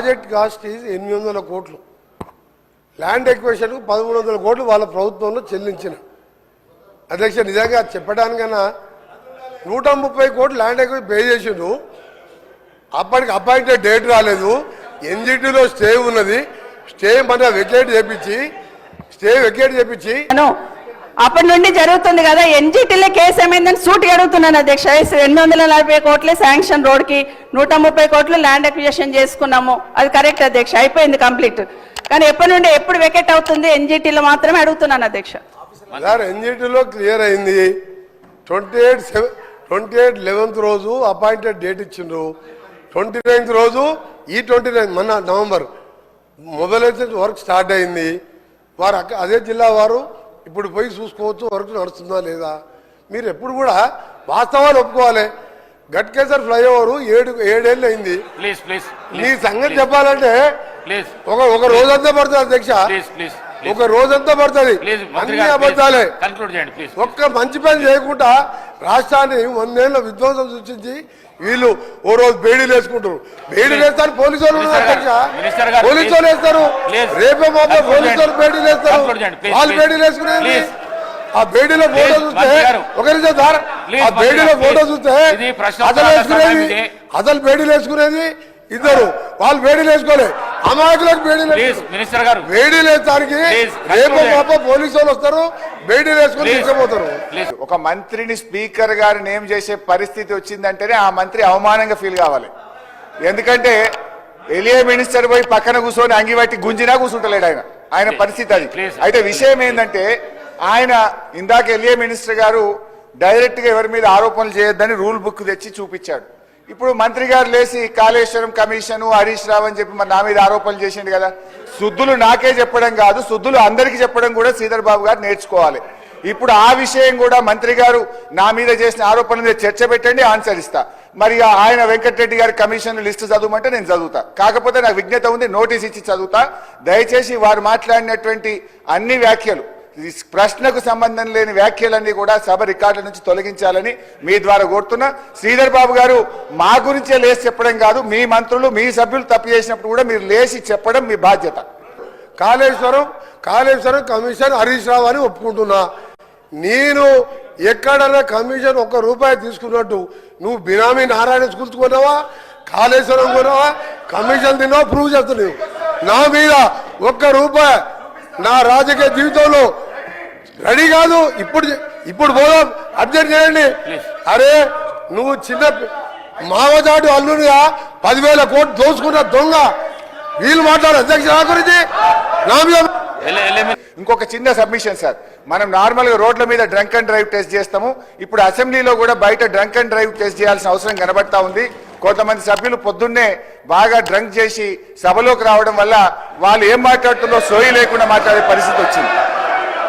Project cost is ఎనిమిది వందల కోట్లు. ల్యాండ్ ఎక్వేషన్కు పదమూడు వందల కోట్లు వాళ్ళ ప్రభుత్వంలో చెల్లించిన. అధ్యక్ష నిజంగా చెప్పడానికన్నా నూట ముప్పై కోట్లు ల్యాండ్ ఎక్వేషన్ పే చేసిండు అప్పటికి అపాయింటెడ్ డేట్ రాలేదు. ఎన్జిటీలో స్టే ఉన్నది. స్టే మన వెకేట్ చేపించి స్టే వెకేట్ చేపించి. అప్పటి నుండి జరుగుతుంది కదా ఎన్జిటీలో కేసు ఏమైందని సూటి అడుగుతున్నాను అధ్యక్ష. రెండు వందల నలభై కోట్లే శాంక్షన్ రోడ్కి నూట ముప్పై కోట్లు ల్యాండ్ అక్విజేషన్ చేసుకున్నాము. అది కరెక్ట్ అధ్యక్ష అయిపోయింది కంప్లీట్. కానీ ఎప్పటి నుండి ఎప్పుడు వెకెట్ అవుతుంది ఎన్జిటీలో మాత్రమే అడుగుతున్నాను అధ్యక్ష. సార్ ఎన్జిటిలో క్లియర్ అయింది. Twenty eight seven twenty eight eleventh రోజు అపాయింటెడ్ డేట్ ఇచ్చిండ్రు. ట్వంటీ నైన్త్ రోజు ఈ ట్వంటీ నైన్త్ మొన్న నవంబర్ మొదలైతే వర్క్ స్టార్ట్ అయింది. వారు అదే జిల్లా వారు ఇప్పుడు పోయి చూసుకోవచ్చు వర్క్ నడుస్తుందా లేదా? మీరు ఎప్పుడు కూడా వాస్తవాలు ఒప్పుకోవాలి. గట్కేసర్ ఫ్లైఓవర్ ఏడు ఏడేళ్ళు అయింది. ప్లీజ్ ప్లీజ్ నీ సంగతి చెప్పాలంటే ప్లీజ్. ఒక ఒక రోజంతా పడుతుంది అధ్యక్ష. Please please. ఒక రోజంతా పడుతుంది అన్ని అబద్ధాలే కన్క్లూడ్ చేయండి ప్లీజ్ ఒక్క మంచి పని చేయకుండా రాష్ట్రాన్ని వందేళ్ళ విధ్వంసం సృష్టించి వీళ్ళు ఓ రోజు బేడీలు వేసుకుంటారు బేడీలు వేస్తారు పోలీసు వాళ్ళు పోలీసు. వాళ్ళు వేస్తారు. రేపే మాపే పోలీసు వాళ్ళు. బేడీలు వేస్తారు వాళ్ళు. బేడీలు వేసుకునేది. ఆ బేడీలో ఫోటో చూస్తే మంత్రి గారు. ఒక నిమిషం సార్ ఆ బేడీలో ఫోటో. చూస్తే అసలు వేసుకునేది. అసలు బేడీలు వేసుకునేది ఇద్దరు వాళ్ళు బేడీలు వేసుకోలే అమాయకులకు బేడీలు. మినిస్టర్ గారు. వేస్తానికి ప్లీజ్, రేపు మాప పోలీసు వాళ్ళు వస్తారు బేడీలు వేసుకొని ప్లీజ్ తీసుకుపోతారు. ఒక మంత్రిని స్పీకర్ గారు నేమ్ చేసే పరిస్థితి వచ్చిందంటేనే ఆ మంత్రి అవమానంగా ఫీల్ కావాలి. ఎందుకంటే ఎలియా మినిస్టర్ పోయి పక్కన కూర్చొని అంగిబట్టి గుంజినా కూర్చుంటలేడు ఆయన. ఆయన పరిస్థితి అది. అయితే విషయం ఏంటంటే ఆయన ఇందాక ఎలియా మినిస్టర్ గారు డైరెక్ట్గా ఎవరి మీద ఆరోపణలు చేయొద్దని రూల్ బుక్ తెచ్చి చూపించాడు. ఇప్పుడు మంత్రి గారు లేచి కాళేశ్వరం కమిషన్ హరీష్ రావు అని చెప్పి మరి నా మీద ఆరోపణలు చేసిండు కదా. శుద్ధులు నాకే చెప్పడం కాదు శుద్ధులు అందరికీ చెప్పడం కూడా శ్రీధర్ బాబు గారు నేర్చుకోవాలి. ఇప్పుడు ఆ విషయం కూడా మంత్రి గారు నా మీద చేసిన ఆరోపణల మీద చర్చ పెట్టండి ఆన్సర్ ఇస్తా. మరి ఆయన వెంకటరెడ్డి గారి కమిషన్ లిస్ట్ చదవమంటే నేను చదువుతా. కాకపోతే నాకు విజ్ఞత ఉంది నోటీస్ ఇచ్చి చదువుతా. దయచేసి వారు మాట్లాడినటువంటి అన్ని వ్యాఖ్యలు ప్రశ్నకు సంబంధం లేని వ్యాఖ్యలన్నీ కూడా సభ రికార్డుల నుంచి తొలగించాలని మీ ద్వారా కోరుతున్నా. శ్రీధర్ బాబు గారు మా గురించే లేచి చెప్పడం కాదు మీ మంత్రులు మీ సభ్యులు తప్పు చేసినప్పుడు కూడా మీరు లేచి చెప్పడం మీ బాధ్యత. కాళేశ్వరం కాళేశ్వరం కమిషన్ హరీష్ రావు అని ఒప్పుకుంటున్నా. నేను ఎక్కడన్నా కమిషన్ ఒక్క రూపాయి తీసుకున్నట్టు నువ్వు బినామీ నారాయణ స్కూల్స్ కాళేశ్వరం కొన్నావా కమిషన్ తిన్నావా? ప్రూవ్ చేస్తున్నావు నా మీద ఒక్క రూపాయి నా రాజకీయ జీవితంలో రెడీ కాదు ఇప్పుడు ఇప్పుడు పోదాం. అర్జెంట్ చేయండి. అరే నువ్వు చిన్న మావజాడు అల్లునిగా పదివేల కోట్లు దోచుకున్న దొంగ. వీళ్ళు మాట్లాడు అధ్యక్ష గురించి. ఇంకొక చిన్న సబ్మిషన్ సార్. మనం నార్మల్గా రోడ్ల మీద డ్రంక్ అండ్ డ్రైవ్ టెస్ట్ చేస్తాము. ఇప్పుడు అసెంబ్లీలో కూడా బయట డ్రంక్ అండ్ డ్రైవ్ టెస్ట్ చేయాల్సిన అవసరం కనబడతా ఉంది. కొంతమంది సభ్యులు పొద్దున్నే బాగా డ్రంక్ చేసి సభలోకి రావడం వల్ల వాళ్ళు ఏం మాట్లాడుతుందో సోయి లేకుండా మాట్లాడే పరిస్థితి వచ్చింది.